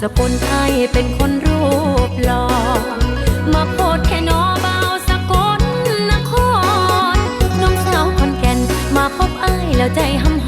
สกุลไทยเป็นคนรูปหล่อมาโพดแค่นอเบาสกุลนครน้องสาวคนแก่นมาพบไอ้แล้วใจห้ำ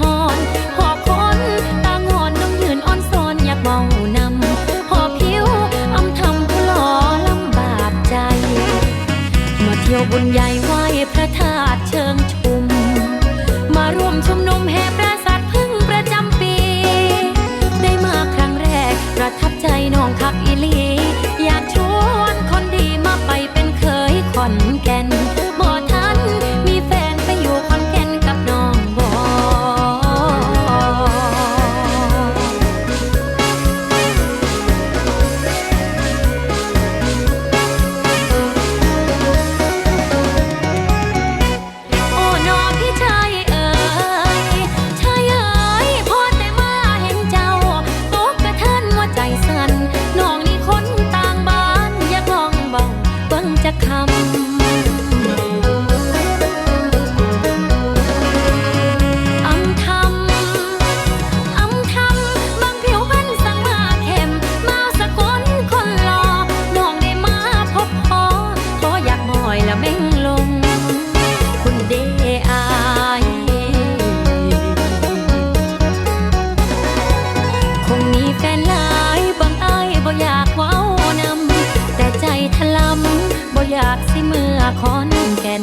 ขอนแก่น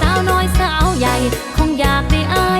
สาวน้อยสาวใหญ่ คงอยากได้อาย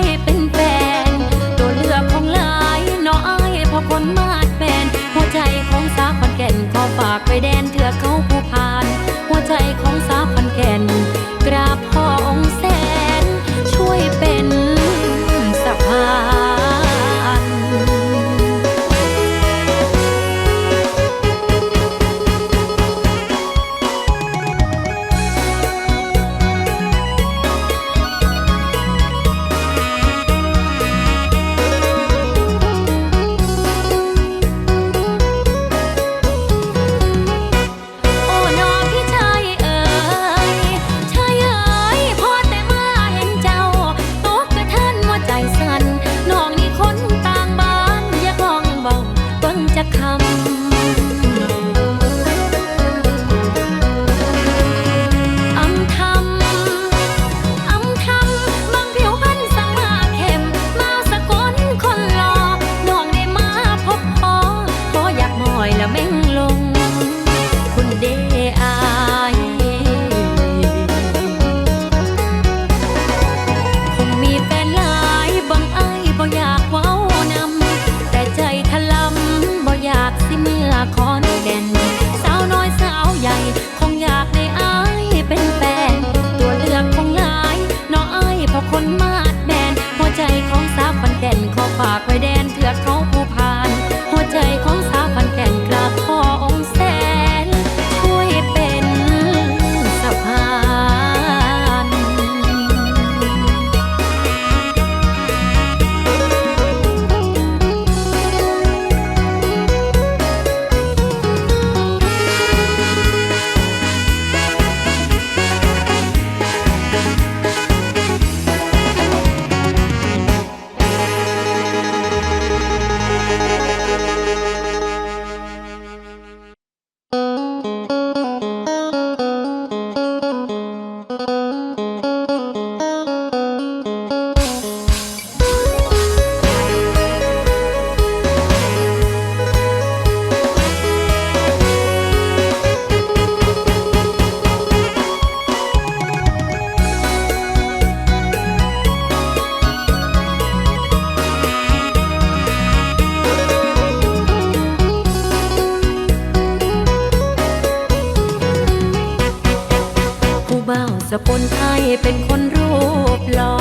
สกุลไทยเป็นคนรูปหล่อ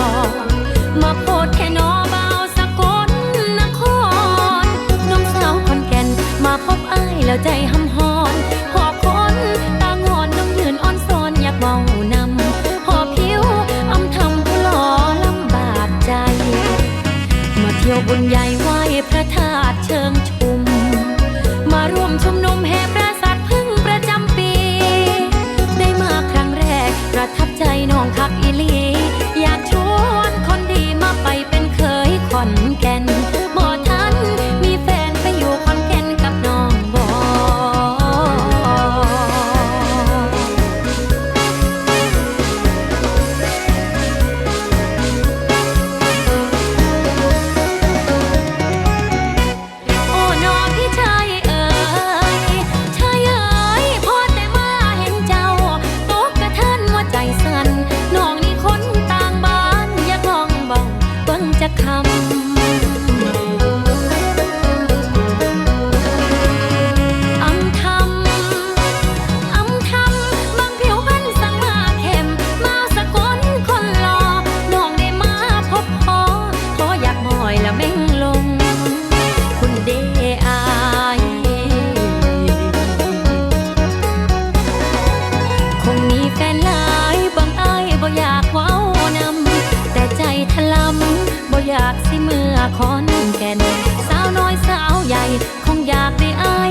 มาโพดแค่นอเบาสกุลนครน้องสาวคนแก่นมาพบอ้ายแล้วใจหำหอนหอบคนตางอนน้องยืนอ่อนซอนอยากเมานำหอบผิวอำทำผู้หล่อลำบากใจ มาเที่ยวบุญใหญ่ อคอนแก่นสาวน้อยสาวใหญ่ คงอยากได้อาย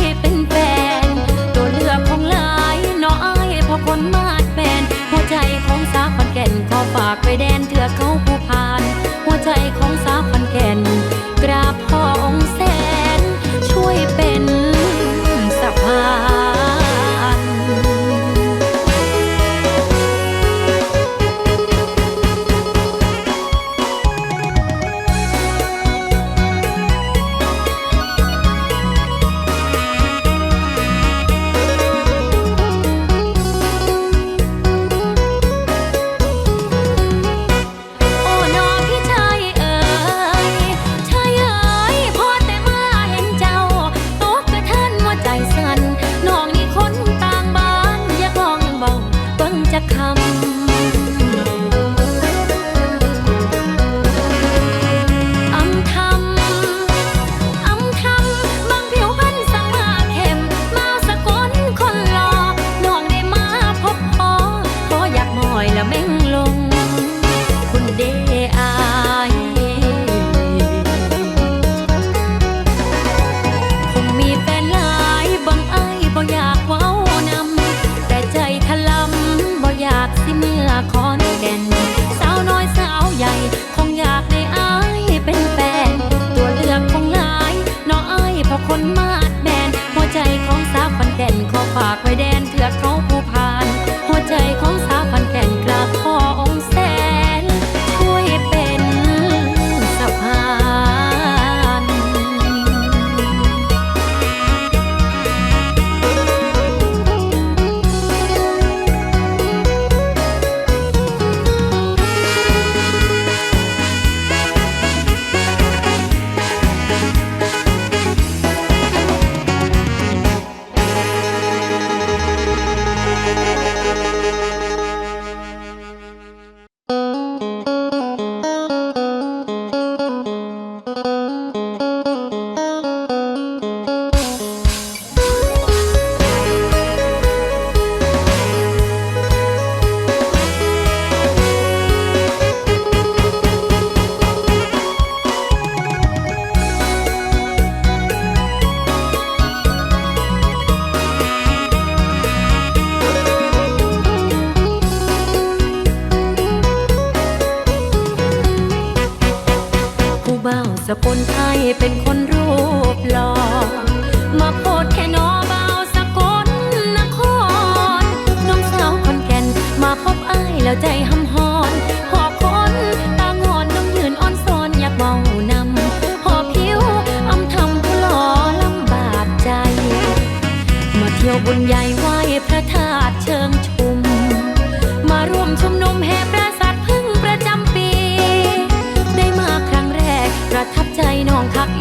สกุลไทยเป็นคนรูปหล่อมาโพดแค่นอเบาสกุลนคร น้องสาวคนแก่นมาพบอ้ายแล้วใจหำหอนหอบคนตางอนน้องยืนอ่อนซอนอยากเมานำหอบผิวอำทำผู้หล่อลำบากใจ มาเที่ยวบุญใหญ่ องทัก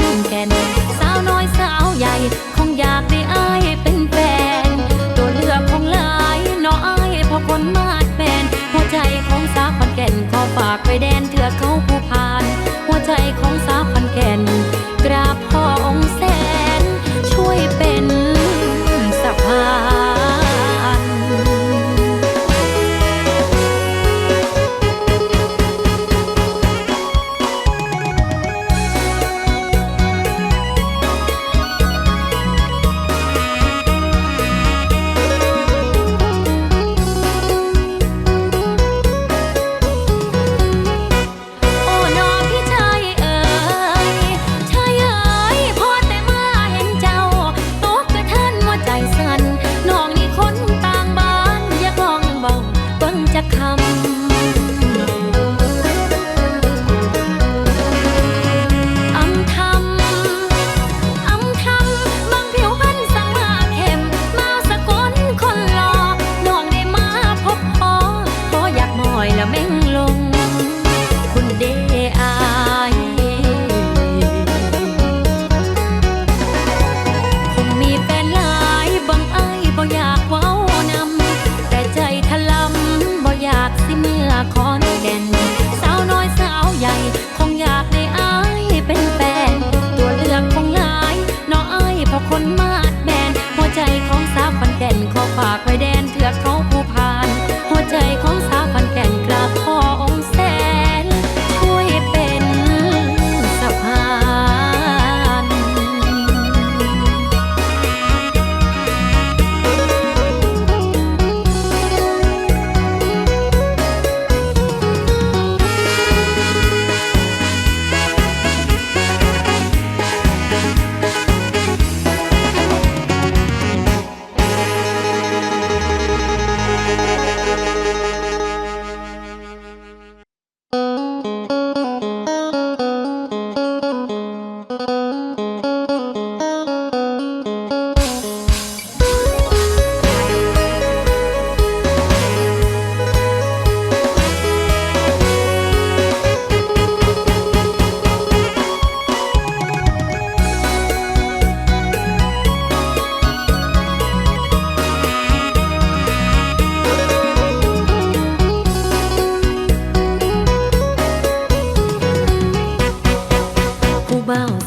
นแก่นสาวน้อยสาวใหญ่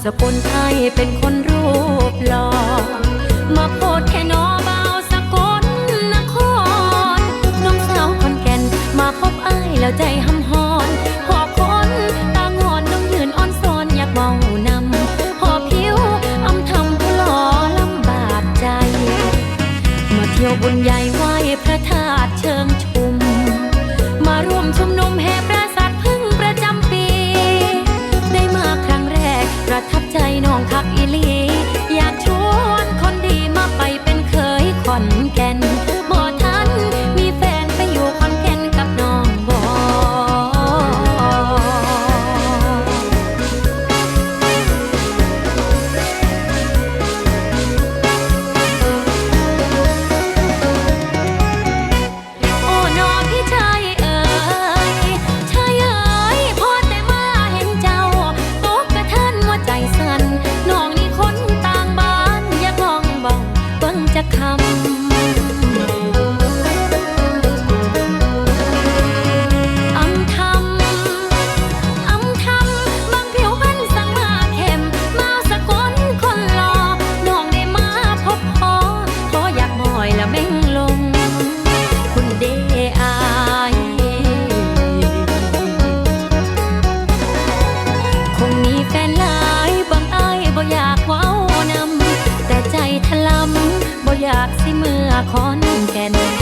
สกุลไทยเป็นคนรูปหล่อมาโพดแค่นอเบาสกุลนคร น้องสาวคนแกนมาพบอแล้วใจหำหอนหอบคนตางอนน้องยืนอ่อนซอนอยากเมานำหอบผิวอำทำผู้หล่อลำบากใจ มาเที่ยวบุญใหญ่ไหวพระธาตุเชิงชุม มาร่วมชุมนุมแห come and